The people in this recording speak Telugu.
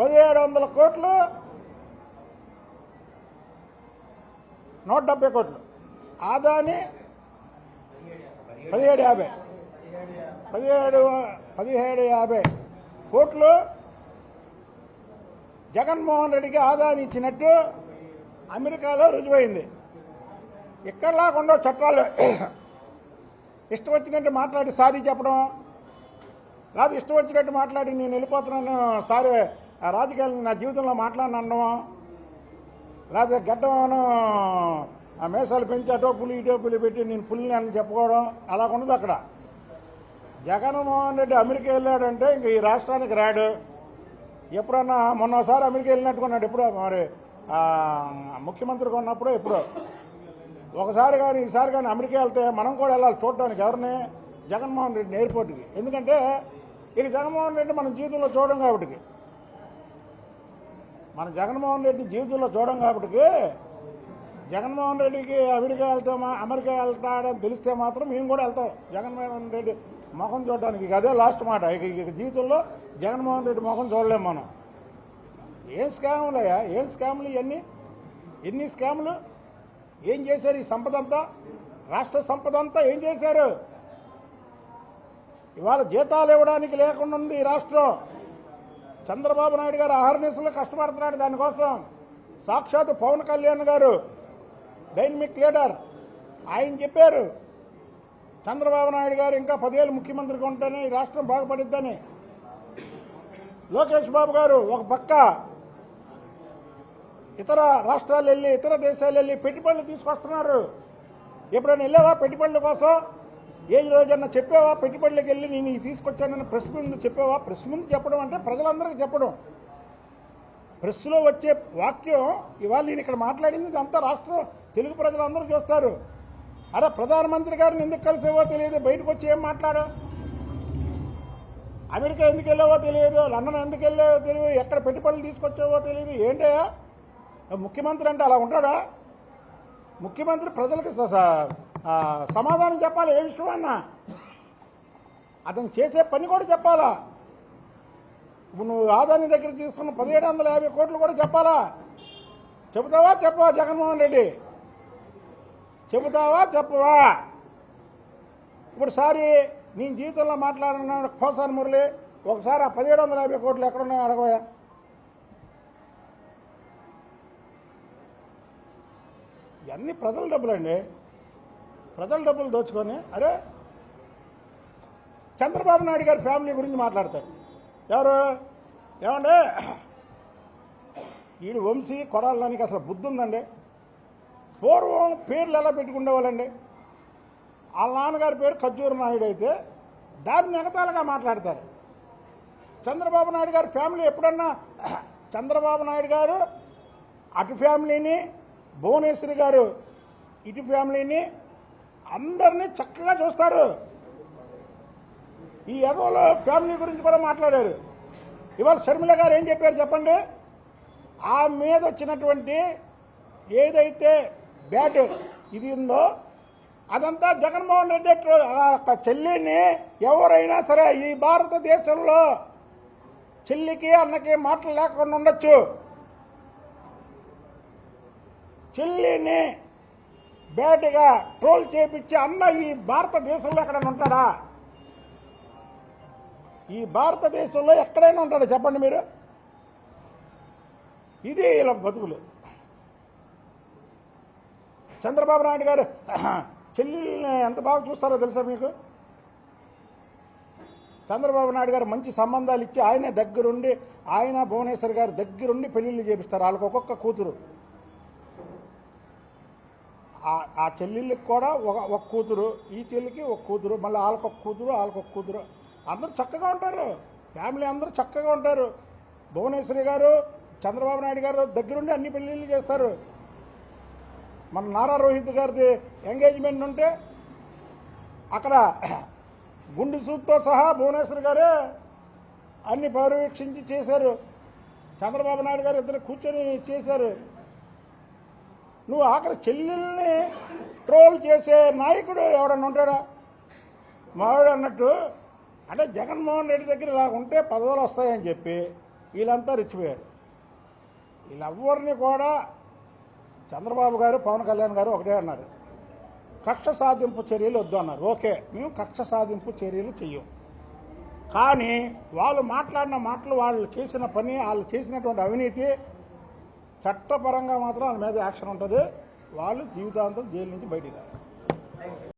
పదిహేడు వందల కోట్లు నూట డెబ్బై కోట్లు. ఆదాని పదిహేడు యాభై. పదిహేడు పదిహేడు యాభై కోట్లు జగన్మోహన్ రెడ్డికి ఆదాయం ఇచ్చినట్టు అమెరికాలో రుజువైంది. ఇక్కడ లేకుండా చట్టాలు. ఇష్టం వచ్చినట్టు మాట్లాడి సారీ చెప్పడం కాదు ఇష్టం వచ్చినట్టు మాట్లాడి నేను వెళ్ళిపోతున్నాను సారీ రాజకీయాలు నా జీవితంలో మాట్లాడినడం లేకపోతే గడ్డను ఆ మేసాలు పెంచి అటో పులి ఇటో పులి పెట్టి నేను పులిని అని చెప్పుకోవడం అలా ఉండదు అక్కడ. జగన్మోహన్ రెడ్డి అమెరికా వెళ్ళాడంటే ఇంక ఈ రాష్ట్రానికి రాడు. ఎప్పుడన్నా మొన్నసారి అమెరికా వెళ్ళినట్టుకున్నాడు ఎప్పుడో మరి ముఖ్యమంత్రిగా ఉన్నప్పుడు ఎప్పుడో. ఒకసారి కానీ ఈసారి కానీ అమెరికా వెళ్తే మనం కూడా వెళ్ళాలి చూడడానికి ఎవరిని? జగన్మోహన్ రెడ్డిని ఎయిర్పోర్ట్కి ఎందుకంటే ఇక జగన్మోహన్ రెడ్డి మనం జీవితంలో చూడడం కాబట్టి. మన జగన్మోహన్ రెడ్డి జీవితంలో చూడడం కాబట్టి జగన్మోహన్ రెడ్డికి అమెరికా వెళ్తామా అమెరికా వెళ్తాడని తెలిస్తే మాత్రం మేము కూడా వెళ్తాం. జగన్మోహన్ రెడ్డి ముఖం చూడడానికి ఇక అదే లాస్ట్ మాట. ఇక జీవితంలో జగన్మోహన్ రెడ్డి ముఖం చూడలేము మనం. ఏం స్కాములయ్యా ఏం స్కాములు ఇవన్నీ? ఎన్ని స్కాములు ఏం చేశారు ఈ సంపద అంతా? రాష్ట్ర సంపద అంతా ఏం చేశారు? ఇవాళ జీతాలు ఇవ్వడానికి లేకుండా ఉంది ఈ రాష్ట్రం. చంద్రబాబు నాయుడు గారు అహర్నిశలు కష్టపడుతున్నాడు దానికోసం. సాక్షాత్ పవన్ కళ్యాణ్ గారు డైనమిక్ లీడర్. ఆయన చెప్పారు చంద్రబాబు నాయుడు గారు ఇంకా పదేళ్ళు ముఖ్యమంత్రిగా ఉంటేనే ఈ రాష్ట్రం బాగుపడిద్దని. లోకేష్ బాబు గారు ఒక పక్క ఇతర రాష్ట్రాలు వెళ్ళి ఇతర దేశాలు వెళ్ళి పెట్టుబడులు తీసుకొస్తున్నారు. ఎప్పుడైనా వెళ్ళావా పెట్టుబడుల కోసం? ఏ రోజన్నా చెప్పావా? పెట్టుబడులకు వెళ్ళి నేను ఇది తీసుకొచ్చానని ప్రెస్ ముందు చెప్పావా? ప్రెస్ ముందు చెప్పడం అంటే ప్రజలందరికీ చెప్పడం. ప్రెస్లో వచ్చే వాక్యం ఇవాళ నేను ఇక్కడ మాట్లాడింది ఇదంతా రాష్ట్రం తెలుగు ప్రజలందరూ చూస్తారు. అరే ప్రధానమంత్రి గారిని ఎందుకు కలిసేవో తెలియదు బయటకు వచ్చి ఏం మాట్లాడు అమెరికా ఎందుకు వెళ్ళావో తెలియదు లండన్ ఎందుకు వెళ్ళావో తెలియదు ఎక్కడ పెట్టుబడులు తీసుకొచ్చావో తెలియదు ఏంటయ్యా? ముఖ్యమంత్రి అంటే అలా ఉంటాడా? ముఖ్యమంత్రి ప్రజలకు స- సమాధానం చెప్పాలి ఏ విషయమన్నా. అతను చేసే పని కూడా చెప్పాలా? ఇప్పుడు నువ్వు ఆదాని దగ్గర తీసుకున్న పదిహేడు వందల యాభై కోట్లు కూడా చెప్పాలా? చెబుతావా చెప్పవా జగన్మోహన్ రెడ్డి? చెబుతావా చెప్పవా? ఇప్పుడు సారి నేను జీవితంలో మాట్లాడిన కోసాని మురళి ఒకసారి ఆ పదిహేడు వందల యాభై కోట్లు ఎక్కడున్నాయో అడగవా ఇవన్నీ ప్రజల డబ్బులండి. ప్రజల డబ్బులు దోచుకొని అరే చంద్రబాబు నాయుడు గారి ఫ్యామిలీ గురించి మాట్లాడతారు. ఎవరు? ఏమండి? వీడు వంశీ కొడాలడానికి అసలు బుద్ధి ఉందండి. పూర్వం పేర్లు ఎలా పెట్టుకుండేవాళ్ళండి వాళ్ళ నాన్నగారి పేరు ఖజ్జూరు నాయుడు అయితే దాన్ని ఎగతాలుగా మాట్లాడతారు. చంద్రబాబు నాయుడు గారి ఫ్యామిలీ ఎప్పుడన్నా చంద్రబాబు నాయుడు గారు అటు ఫ్యామిలీని భువనేశ్వరి గారు ఇటు ఫ్యామిలీని అందరినీ చక్కగా చూస్తారు. ఈ యదవలో ఫ్యామిలీ గురించి కూడా మాట్లాడారు. ఇవాళ షర్మిల గారు ఏం చెప్పారు చెప్పండి? ఆ మీద వచ్చినటువంటి ఏదైతే బ్యాట్ ఇది ఉందో అదంతా జగన్మోహన్ రెడ్డి ఆ చెల్లిని ఎవరైనా సరే ఈ భారతదేశంలో చెల్లికి అన్నకి మాటలు లేకుండా ఉండొచ్చు. చెల్లిని బేటగా ట్రోల్ చేపించి అన్న ఈ భారతదేశంలో ఎక్కడైనా ఉంటాడా? ఈ భారతదేశంలో ఎక్కడైనా ఉంటాడా? చెప్పండి మీరు. ఇది ఇలా బతుకులు. చంద్రబాబు నాయుడు గారు చెల్లెల్ని ఎంత బాగా చూస్తారో తెలుసా మీకు? చంద్రబాబు నాయుడు గారు మంచి సంబంధాలు ఇచ్చి ఆయనే దగ్గరుండి ఆయన భువనేశ్వర్ గారు దగ్గరుండి పెళ్ళిళ్ళు చేపిస్తారు. వాళ్ళకి ఒక్కొక్క కూతురు. ఆ- ఆ చెల్లెళ్ళకి కూడా ఒక ఒక కూతురు ఈ చెల్లికి ఒక కూతురు మళ్ళీ వాళ్ళకొక కూతురు వాళ్ళకొక కూతురు. అందరూ చక్కగా ఉంటారు. ఫ్యామిలీ అందరూ చక్కగా ఉంటారు. భువనేశ్వరి గారు చంద్రబాబు నాయుడు గారు దగ్గరుండి అన్ని పెళ్ళిళ్ళు చేస్తారు. మన నారా రోహిత్ గారిది ఎంగేజ్మెంట్ ఉంటే అక్కడ గుండు సూత్తో సహా భువనేశ్వర్ గారే అన్ని పర్యవేక్షించి చేశారు. చంద్రబాబు నాయుడు గారు ఇద్దరు కూర్చొని చేశారు. నువ్వు ఆఖరి చెల్లెల్ని ట్రోల్ చేసే నాయకుడు ఎవడన్నా ఉంటాడా? మావాడు అన్నట్టు అంటే జగన్మోహన్ రెడ్డి దగ్గర ఇలా ఉంటే పదవులు వస్తాయని చెప్పి వీళ్ళంతా రెచ్చిపోయారు. వీళ్ళెవ్వరిని కూడా చంద్రబాబు గారు పవన్ కళ్యాణ్ గారు ఒకటే అన్నారు. కక్ష సాధింపు చర్యలు వద్దు అన్నారు. ఓకే మేము కక్ష సాధింపు చర్యలు చెయ్యం. కానీ వాళ్ళు మాట్లాడిన మాటలు వాళ్ళు చేసిన పని వాళ్ళు చేసినటువంటి అవినీతి చట్టపరంగా మాత్రం వాళ్ళ మీద యాక్షన్ ఉంటుంది. వాళ్ళు జీవితాంతం జైలు నుంచి బయటికి రారు.